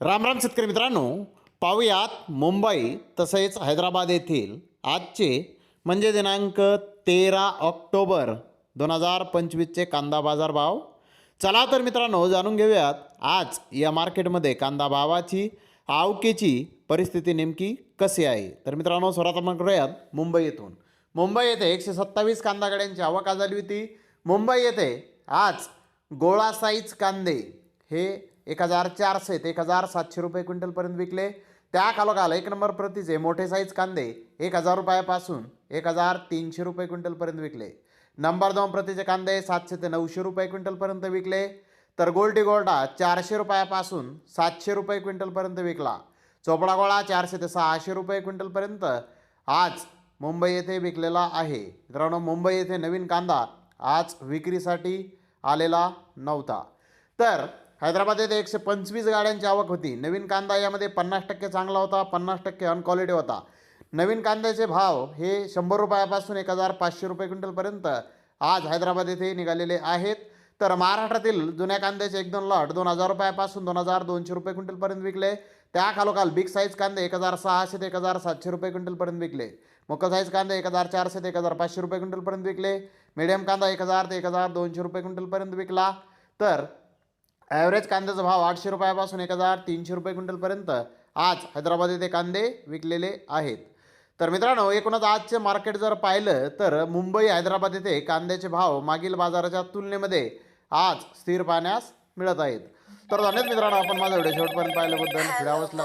रामराम शेतकरी मित्रांनो पाहूयात मुंबई तसेच हैदराबाद येथील आजचे म्हणजे दिनांक तेरा ऑक्टोबर दोन हजार पंचवीसचे कांदा बाजार भाव. चला तर मित्रांनो जाणून घेऊयात आज या मार्केटमध्ये कांदा भावाची आवकेची परिस्थिती नेमकी कशी आहे? तर मित्रांनो सर्वात आपण करूयात मुंबई येथून. मुंबई येथे एकशे सत्तावीस कांदा गाड्यांची आवक आज झाली होती. मुंबई येथे आज गोळा साईज कांदे हे एक हजार चारशे ते एक हजार सातशे रुपये क्विंटलपर्यंत विकले. त्या खालोखाल एक नंबर प्रतीचे मोठे साईज कांदे एक हजार रुपयापासून एक हजार तीनशे रुपये क्विंटलपर्यंत विकले. नंबर दोन प्रतीचे कांदे सातशे ते नऊशे रुपये क्विंटलपर्यंत विकले. तर गोल्डी गोल्डा चारशे रुपयापासून सातशे रुपये क्विंटलपर्यंत विकला. चोपडा गोळा चारशे ते सहाशे रुपये क्विंटलपर्यंत आज मुंबई येथे विकलेला आहे. मित्रांनो मुंबई येथे नवीन कांदा आज विक्रीसाठी आलेला नव्हता. तर हैदराबाद येथे एकशे पंचवीस गाड्यांची आवक होती. नवीन कांदा यामध्ये पन्नास टक्के चांगला होता पन्नास टक्के अनक्वालिटी होता. नवीन कांद्याचे भाव हे शंभर रुपयापासून एक हजार पाचशे रुपये क्विंटलपर्यंत आज हैदराबाद येथे निघालेले आहेत. तर महाराष्ट्रातील जुन्या कांद्याचे एक दोन लॉट दोन हजार रुपयापासून दोन हजार दोनशे रुपये क्विंटलपर्यंत विकले. त्या खालोखाल बिग साईज कांदे एक हजार सहाशे ते एक हजार सातशे रुपये क्विंटलपर्यंत विकले. मोकल साईज कांदे एक हजार चारशे ते एक हजार पाचशे रुपये क्विंटलपर्यंत विकले. मिडियम कांदा एक हजार ते एक हजार दोनशे रुपये क्विंटलपर्यंत विकला. तर ॲव्हरेज कांद्याचा भाव आठशे रुपयापासून एक हजार तीनशे रुपये क्विंटलपर्यंत आज हैदराबाद येथे कांदे विकलेले आहेत. तर मित्रांनो एकूणच आजचे मार्केट जर पाहिलं तर मुंबई हैदराबाद येथे कांद्याचे भाव मागील बाजाराच्या तुलनेमध्ये आज स्थिर पाहण्यास मिळत आहेत. तर धन्यवाद मित्रांनो आपण माझा व्हिडिओ शेवटपर्यंत पाहिल्याबद्दल. आवडला